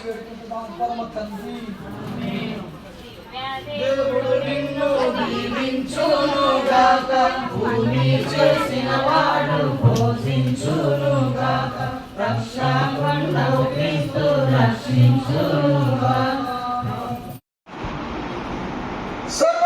పెట్టుకుంటున్నాం పరమ తండ్రి దేవుడు నిన్ను దీవించును గాక భూమి చేసిన వాడు పోషించును గాక రక్షకుండవు క్రీస్తు రక్షించునుగాక సర్వశక్తి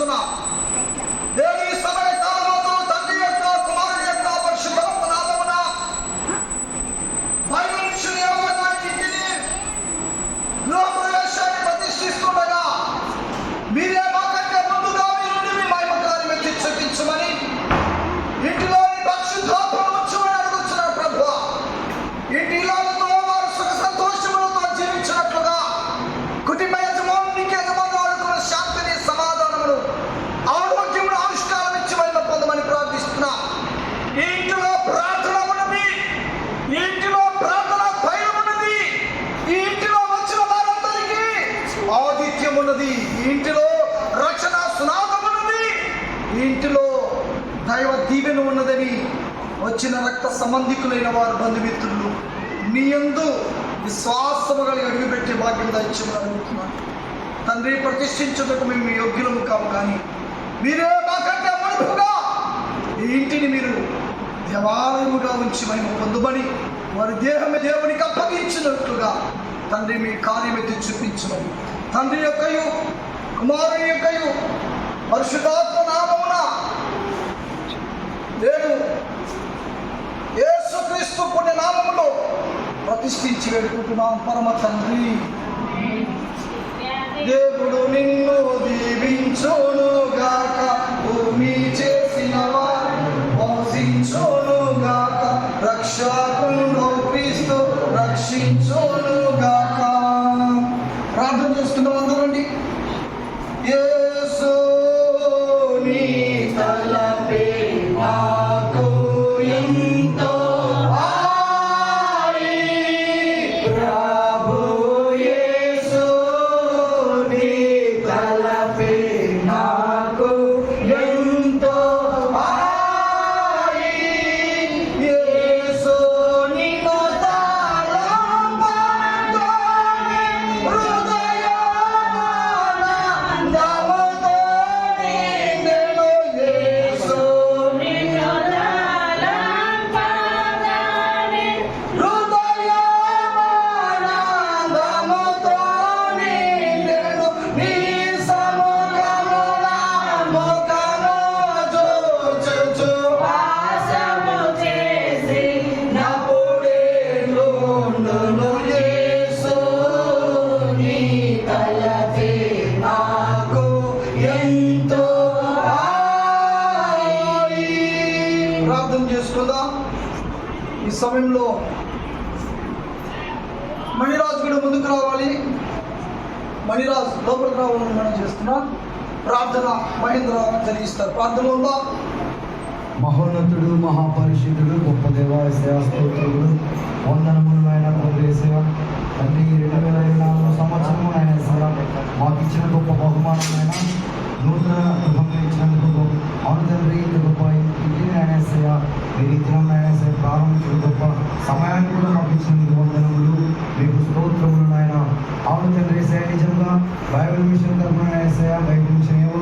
ప్రార్థిస్తున్నా దేవుని ఉన్నది ఈ ఇంటిలో రక్షణ సునాదం ఉన్నది ఈ ఇంటిలో దైవ దీవెన ఉన్నదని వచ్చిన రక్త సంబంధికులైన వారు బంధుమిత్రులు మీ యందు విశ్వాసము కలిగి అడుగుపెట్టే భాగ్యం దయచేమని అడుగుతున్నాను. తండ్రి ప్రతిష్ఠించుటకు మేము యోగ్యులము కాము కానీ మీరే మాకంటే మనుపుగా ఈ ఇంటిని మీరు దేవాలయముగా ఉంచి మేము పొందుమని వారి దేహమే దేవునికి అప్పగించినట్లుగా తండ్రి మీ కార్యమెత్తి చూపించమని తండ్రి యొక్కయు కుమారుని యొక్కయు పరిశుధాత్మ నామమున నేను యేసుక్రీస్తు పుణ్య నామములో ప్రతిష్ఠించి వేడుకుంటున్నాం. పరమ తండ్రి దేవుడు నిన్ను దీవించును గాక భూమి చేసిన వారు పోషించును గాక రక్షకుడు ప్రార్థన చేసుకుందాం. ఈ సమయంలో మణిరాజు కూడా ముందుకు రావాలి. మణిరాజు లోపలికి రావాలని మనం చేస్తున్నాం. ప్రార్థన మహేంద్ర జరిగిస్తారు. ప్రార్థన ఉందా? మహోన్నతుడు మహాపరిశుద్ధుడు గొప్ప దేవాలయ సేవ అవును గొప్ప ఇంటిని ఆయన మీరు ఇద్దరం దినం ప్రారంభించిన గొప్ప సమయాన్ని కూడా మాకు ఇచ్చినందుకు వందనములు మీకు స్తోత్రములు నాయన. అవును తండ్రి సేవ నిజంగా బైబిల్ మిషన్ తరఫున ఆయన సేవ బైబిల్ మిషన్ ఏమో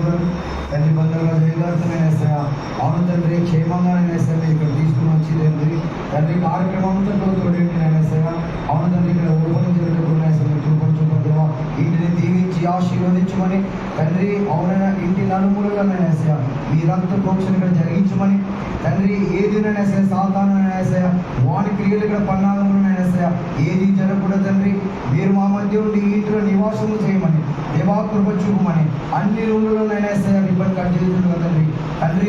తండ్రి బంధువులుగా జయగారుతమైన సేవ అవును తండ్రి క్షేమంగా నేను మీరు ఇక్కడ తీసుకుని వచ్చి తండ్రి తండ్రి కార్యక్రమంతో తోడు నేను సేవ అవును తండ్రి ఇక్కడ ఊహం జరుగుతున్న సేవ చూపించుకుంటున్నా ఇంటిని దీవించి ఆశీర్వదించమని తండ్రి అవునైనా ఇంటి నలుమూలుగా మేము సేవ మీరంతా ప్రోక్షణ ఇక్కడ జరిగించమని తండ్రి ఏది సరే సాధారణ సాతాను నేను క్రియలు ఇక్కడ పన్నాగములు నేను ఏది జరగకూడదు తండ్రి. మీరు మా మధ్య ఉండి ఇంట్లో నివాసము చేయమని దేవాకృప చూపమని అన్ని రూములలోనైనా సరే రిబ్బన్ కట్ చేస్తుండగా తండ్రి.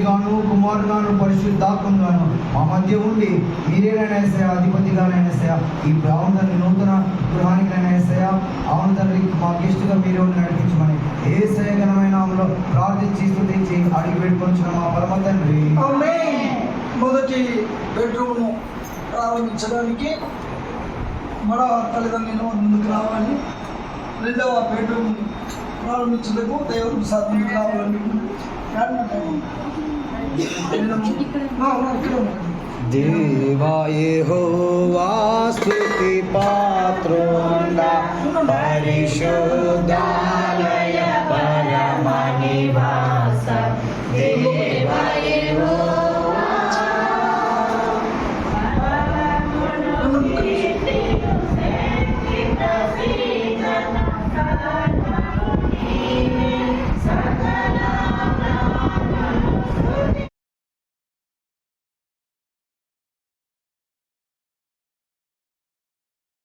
గాను కుమారు గాను పరిశుద్ధాత్మ గాను మా మధ్య ఉండి మీరేనైనా సరే అధిపతిగానైనా సరే ఈ భావం తండ్రి నూతన గృహానికైనా సరే అవును తండ్రి మా గెస్ట్గా మీరే ఉండి నడిపించమని ఏ సయగనమైన ప్రార్థించి స్థుతించి అడిగి పెట్టుకొచ్చిన మా పరమ తండ్రి. మొదటి బెడ్రూమ్ను ప్రారంభించడానికి మన తల్లిదండ్రులను ముందుకు రావాలి. రెండవ బెడ్రూమ్ ప్రారంభించేందుకు దేవుడు సార్ ముందుకు రావాలని దేవాయే స్తుతి పాత్రోండ. పరిశుద్ధాలయ